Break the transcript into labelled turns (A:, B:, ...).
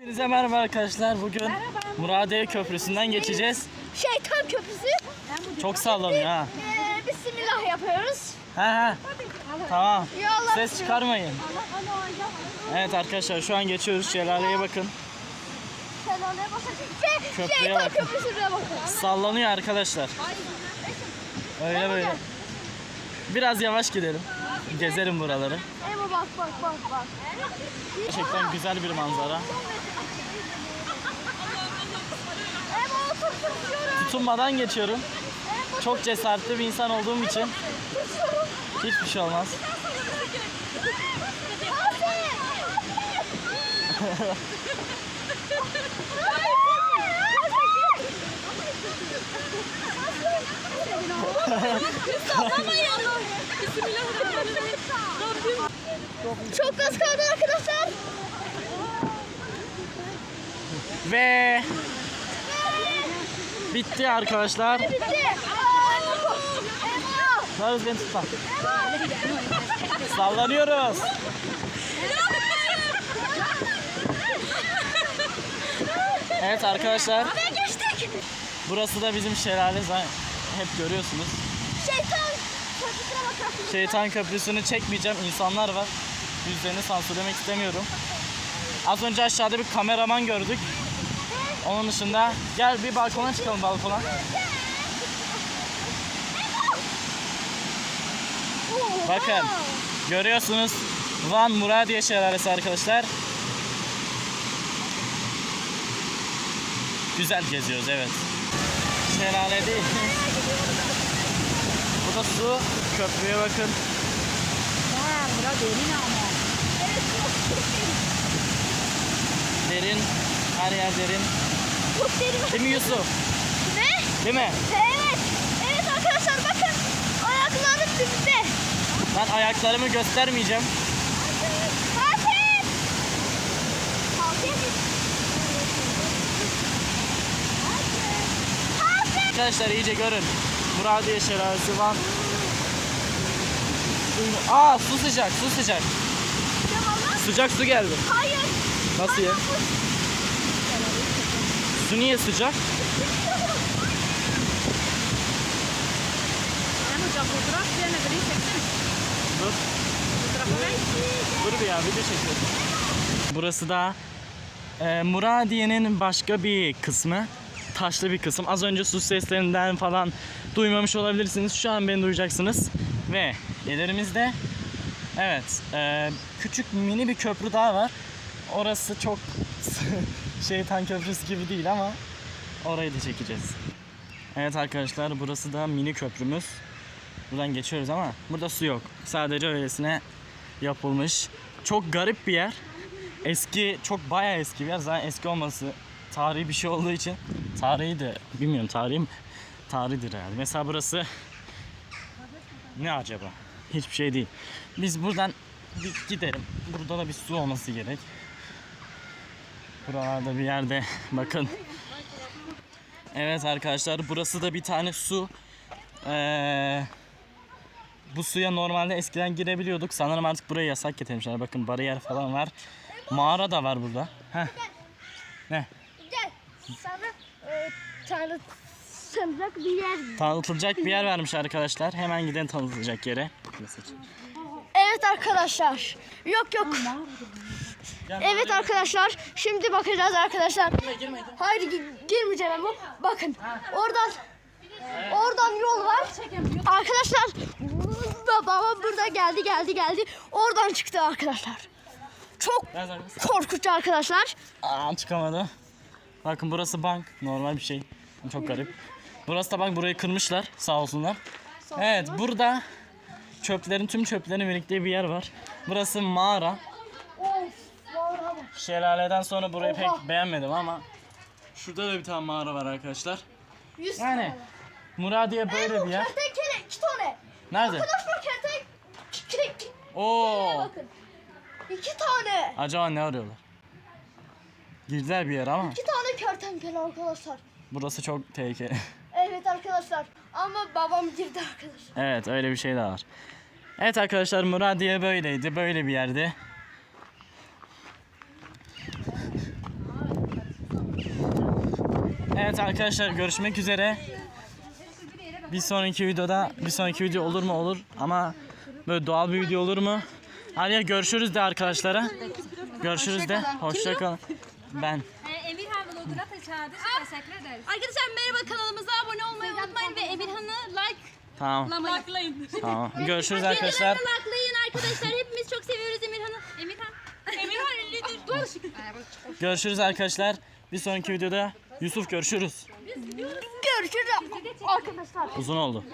A: Hepinize merhaba arkadaşlar. Bugün Muradiye Köprüsü'nden geçeceğiz.
B: Şeytan köprüsü.
A: Çok sallanıyor ha.
B: Ee, bismillah yapıyoruz.
A: He he. Tamam. Ses çıkarmayın. Evet arkadaşlar şu an geçiyoruz. Şelaleye bakın.
B: Şelaleye bakın. Şey,
A: Köprüye bakın.
B: köprüsüne bakın.
A: Sallanıyor arkadaşlar. Öyle böyle. Biraz yavaş gidelim. Gezerim buraları.
B: Emo bak bak bak bak.
A: Gerçekten güzel bir manzara.
B: Tutuyorum.
A: Tutunmadan geçiyorum. Çok cesaretli bir insan olduğum için hiçbir şey olmaz.
B: Çok az kaldı arkadaşlar.
A: Ve bitti arkadaşlar. Narız beni tutma. Sallanıyoruz. Evet arkadaşlar burası da bizim şelale zaten hep görüyorsunuz.
B: Şeytan bakın.
A: Şeytan Köprüsü'nü çekmeyeceğim insanlar var. Yüzlerini sansürlemek istemiyorum. Az önce aşağıda bir kameraman gördük. Onun dışında gel bir balkona çıkalım balkona. Bakın görüyorsunuz Van Muradiye Şelalesi arkadaşlar. Güzel geziyoruz evet. Şelale değil. Bu da su. Köprüye bakın. Derin. Her yer derin.
B: Çok derin.
A: Değil mi Yusuf?
B: Ne?
A: Değil mi?
B: Evet. Evet arkadaşlar bakın. Ayaklarım dibinde.
A: Ben ayaklarımı göstermeyeceğim.
B: Fatih. Fatih.
A: Arkadaşlar iyice görün. Muradiye Şelalesi Van. Aa su sıcak, su sıcak. Sıcak su geldi.
B: Hayır.
A: Nasıl ya? Su niye sıcak?
C: Ben hocam fotoğraf yerine vereyim çeksene.
A: Dur.
C: Fotoğrafı ver.
A: Dur bir ya video çekiyorum. Burası da e, Muradiye'nin başka bir kısmı. Taşlı bir kısım. Az önce su seslerinden falan duymamış olabilirsiniz. Şu an beni duyacaksınız. Ve ilerimizde evet e, küçük mini bir köprü daha var. Orası çok şeytan köprüsü gibi değil ama orayı da çekeceğiz. Evet arkadaşlar burası da mini köprümüz. Buradan geçiyoruz ama burada su yok. Sadece öylesine yapılmış. Çok garip bir yer. Eski, çok bayağı eski bir yer. Zaten eski olması tarihi bir şey olduğu için tarihi de bilmiyorum tarihi mi? Tarihidir herhalde. Mesela burası ne acaba? Hiçbir şey değil. Biz buradan bir gidelim. Burada da bir su olması gerek. Buralarda bir yerde bakın. Evet arkadaşlar burası da bir tane su. Ee, bu suya normalde eskiden girebiliyorduk. Sanırım artık buraya yasak getirmişler. Bakın bariyer falan var. Mağara da var burada. Heh. Ne?
B: Sana tanıtacak bir yer.
A: Tanıtılacak bir yer vermiş arkadaşlar. Hemen giden tanıtılacak yere.
B: Evet arkadaşlar. Yok yok. Evet arkadaşlar. Şimdi bakacağız arkadaşlar. Hayır gi- girmeyeceğim ama. Bakın. Oradan Oradan yol var. Arkadaşlar babam burada geldi geldi geldi. Oradan çıktı arkadaşlar. Çok
A: Biraz arkadaşlar.
B: korkunç arkadaşlar.
A: Aa, çıkamadı. Bakın burası bank. Normal bir şey. Çok garip. Burası da bank. Burayı kırmışlar. Sağ olsunlar. Evet burada çöplerin tüm çöplerin biriktiği bir yer var. Burası mağara. Şelaleden sonra burayı
B: Oha.
A: pek beğenmedim ama şurada da bir tane mağara var arkadaşlar.
B: Yüz
A: Yani
B: tane.
A: Muradiye böyle bir yer.
B: Kertenkele iki tane.
A: Nerede?
B: Arkadaşlar kertenkele.
A: Oo.
B: Bakın. İki tane.
A: Acaba ne arıyorlar? Girdiler bir yer ama
B: İki tane kertenkele arkadaşlar.
A: burası çok tehlikeli.
B: Evet arkadaşlar. Ama babam girdi arkadaşlar.
A: evet öyle bir şey de var. Evet arkadaşlar Muradiye böyleydi. Böyle bir yerdi. Evet arkadaşlar görüşmek üzere. Bir sonraki videoda bir sonraki video olur mu olur ama böyle doğal bir video olur mu? Hadi görüşürüz de arkadaşlara. Görüşürüz de. Hoşça kalın. Ben.
D: Emirhan teşekkür ederiz.
B: Arkadaşlar merhaba kanalımıza abone olmayı unutmayın ve Emirhan'ı like
A: Tamam.
D: Likelayın.
A: Tamam. Görüşürüz arkadaşlar.
B: likelayın arkadaşlar. Hepimiz çok seviyoruz Emirhan'ı. Emirhan. Emirhan ünlüdür.
A: Görüşürüz arkadaşlar. Bir sonraki videoda Yusuf görüşürüz.
B: Görüşürüz. Arkadaşlar.
A: Uzun oldu.